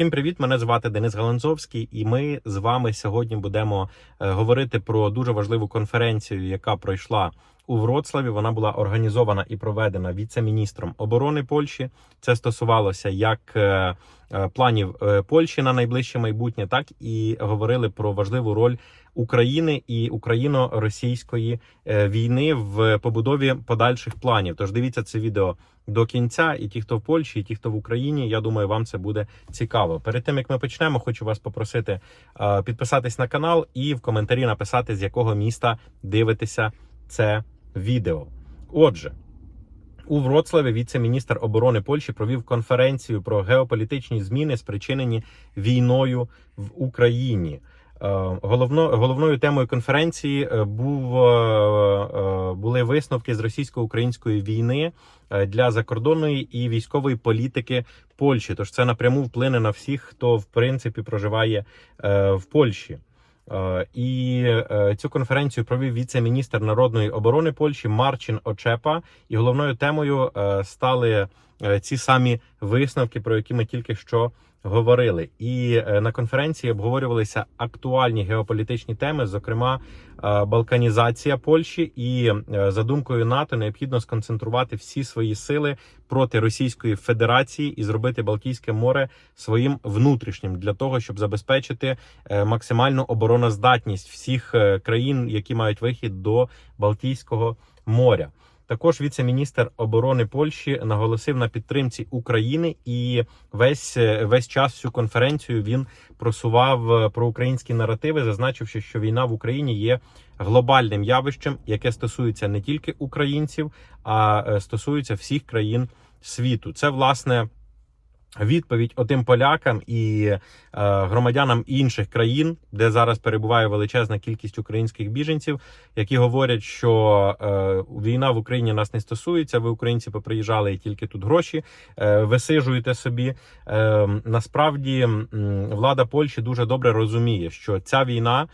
Всім привіт! Мене звати Денис Галанзовський, і ми з вами сьогодні будемо е, говорити про дуже важливу конференцію, яка пройшла у Вроцлаві. Вона була організована і проведена віце-міністром оборони Польщі. Це стосувалося як е, е, планів Польщі на найближче майбутнє, так і говорили про важливу роль України і україно-російської е, війни в побудові подальших планів. Тож дивіться це відео до кінця, і ті, хто в Польщі, і ті, хто в Україні. Я думаю, вам це буде цікаво. Перед тим як ми почнемо, хочу вас попросити е, підписатись на канал і в коментарі написати, з якого міста дивитеся це відео. Отже. У Вроцлаві віце-міністр оборони Польщі провів конференцію про геополітичні зміни, спричинені війною в Україні. Е, Головно, головною темою конференції е, був е, були висновки з російсько-української війни для закордонної і військової політики Польщі. Тож це напряму вплине на всіх, хто в принципі проживає в Польщі. І цю конференцію провів віце-міністр народної оборони Польщі Марчин Очепа. І головною темою стали ці самі висновки, про які ми тільки що говорили. І е, на конференції обговорювалися актуальні геополітичні теми, зокрема е, балканізація Польщі. І е, за думкою НАТО необхідно сконцентрувати всі свої сили проти Російської Федерації і зробити Балтійське море своїм внутрішнім для того, щоб забезпечити максимальну обороноздатність всіх країн, які мають вихід до Балтійського моря. Також віце-міністр оборони Польщі наголосив на підтримці України, і весь е, весь час всю конференцію він просував про проукраїнські наративи, зазначивши, що війна в Україні є глобальним явищем, яке стосується не тільки українців, а е, стосується всіх країн світу. Це власне. Відповідь отим полякам і е, громадянам інших країн, де зараз перебуває величезна кількість українських біженців, які говорять, що е, війна в Україні нас не стосується. Ви, українці, поприїжджали і тільки тут гроші е, висижуєте собі. Е, насправді влада Польщі дуже добре розуміє, що ця війна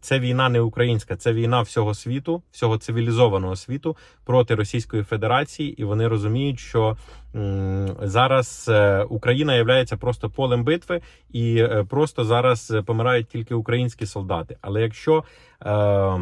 це війна не українська, це війна всього світу, всього цивілізованого світу проти Російської Федерації, і вони розуміють, що зараз е, Україна є просто полем битви, і е, просто зараз е, помирають тільки українські солдати. Але якщо е,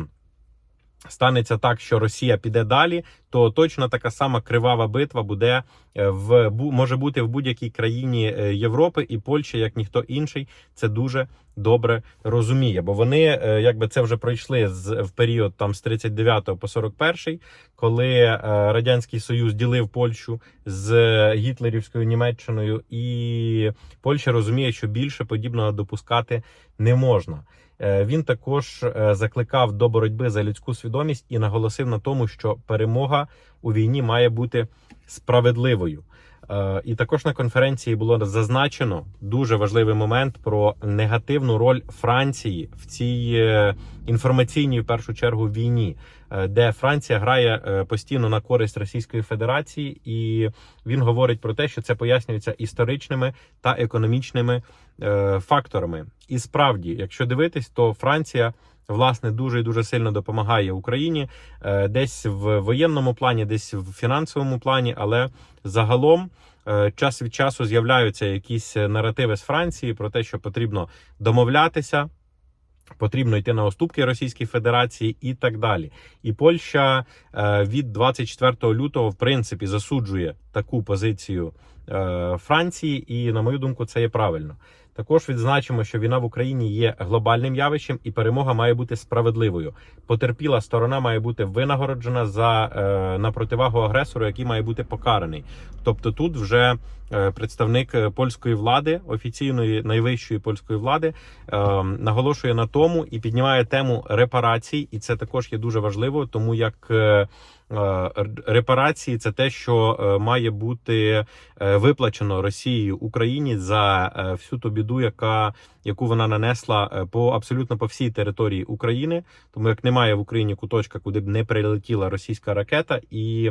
станеться так, що Росія піде далі, то точно така сама кривава битва буде е, в може бути в будь-якій країні е, Європи, і Польща, як ніхто інший, це дуже добре розуміє. Бо вони е, якби це вже пройшли з в період там з 39 по 41, коли радянський союз ділив Польщу з гітлерівською Німеччиною, і Польща розуміє, що більше подібного допускати не можна. Е, Він також е, закликав до боротьби за людську свідомість і наголосив на тому, що перемога у війні має бути справедливою. Е, І також на конференції було зазначено дуже важливий момент про негативну роль Франції в цій е, інформаційній, в першу чергу, війні, е, де Франція грає постійно на користь Російської Федерації, і він говорить про те, що це пояснюється історичними та економічними факторами. І справді, якщо дивитись, то Франція. Власне, дуже і дуже сильно допомагає Україні е, десь в воєнному плані, десь в фінансовому плані, але загалом е, час від часу з'являються якісь наративи з Франції про те, що потрібно домовлятися, потрібно йти на оступки Російській Федерації і так далі. І Польща е, від 24 лютого, в принципі, засуджує таку позицію е, Франції, і на мою думку, це є правильно. Також відзначимо, що війна в Україні є глобальним явищем, і перемога має бути справедливою. Потерпіла сторона має бути винагороджена за е, на противагу агресору, який має бути покараний. Тобто, тут вже е, представник польської влади, офіційної найвищої польської влади, наголошує на тому і піднімає тему репарацій, і це також є дуже важливо, тому як. Е, Репарації це те, що е, має бути е, виплачено Росією Україні за всю ту біду, яка яку вона нанесла по абсолютно по всій території України. Тому як немає в Україні куточка, куди б не прилетіла російська ракета, і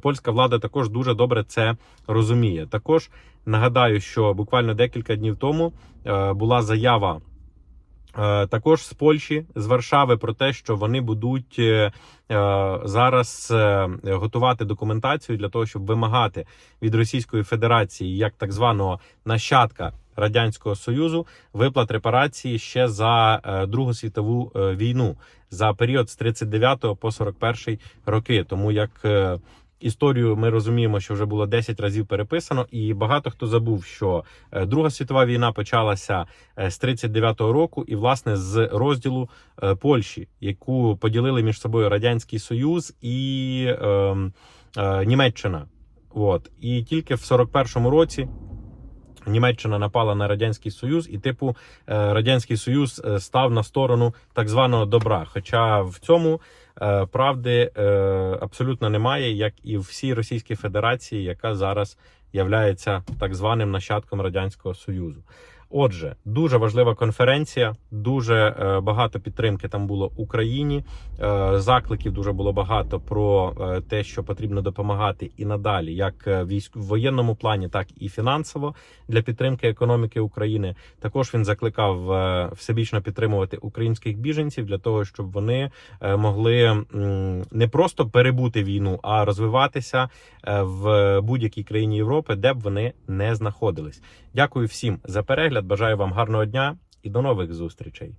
польська влада також дуже добре це розуміє. Також нагадаю, що буквально декілька днів тому була заява. Е, Також з Польщі, з Варшави, про те, що вони будуть е, е, зараз готувати документацію для того, щоб вимагати від Російської Федерації як так званого нащадка радянського союзу виплат репарації ще за Другу світову війну за період з 39 по 41 роки. Тому як історію ми розуміємо, що вже було 10 разів переписано, і багато хто забув, що е, Друга світова війна почалася е, з 39-го року, і власне з розділу е, Польщі, яку поділили між собою радянський Союз і е, е, Німеччина. От і тільки в 41-му році. Німеччина напала на радянський союз, і типу радянський союз став на сторону так званого добра. Хоча в цьому правди е, абсолютно немає, як і в всій Російській Федерації, яка зараз являється так званим нащадком радянського союзу. Отже, дуже важлива конференція, дуже е, багато підтримки там було Україні. Е, закликів дуже було багато про е, те, що потрібно допомагати і надалі, як військ в воєнному плані, так і фінансово для підтримки економіки України. Також він закликав всебічно підтримувати українських біженців для того, щоб вони могли не просто перебути війну, а розвиватися в будь-якій країні Європи, де б вони не знаходились. Дякую всім за перегляд. Бажаю вам гарного дня і до нових зустрічей.